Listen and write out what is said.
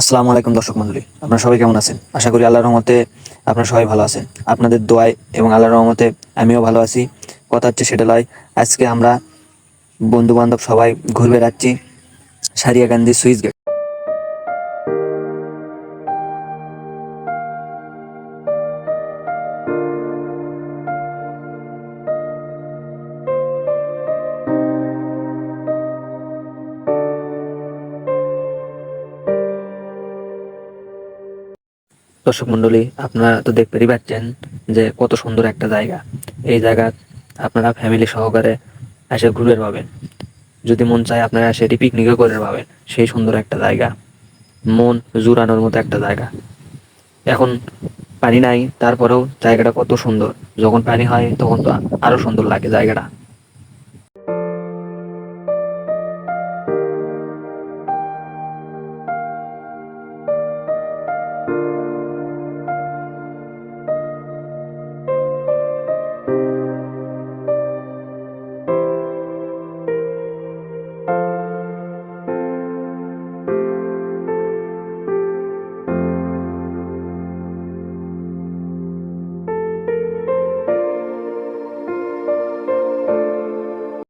আসসালামু আলাইকুম দর্শক মন্ডলী আপনারা সবাই কেমন আছেন? আশা করি আল্লাহর রহমতে আপনারা সবাই ভালো আছেন। আপনাদের দোয়ায় এবং আল্লাহর রহমতে আমিও ভালো আছি। কথা হচ্ছে সেটা লয়, আজকে আমরা বন্ধু বান্ধব সবাই ঘুরবে যাচ্ছি গান্ধী সুইচ গেট। দর্শক মন্ডলী, আপনারা তো দেখতেই পাচ্ছেন যে কত সুন্দর একটা জায়গা। এই জায়গা আপনারা ফ্যামিলি সহকারে এসে ঘুরে পাবেন। যদি মন চায় আপনারা সেটি পিকনিকও করে পাবেন। সেই সুন্দর একটা জায়গা। মন জুড়ানোর মতো একটা জায়গা। এখন পানি নাই, তারপরেও জায়গাটা কত সুন্দর। যখন পানি হয়, তখন তো আরও সুন্দর লাগে জায়গাটা।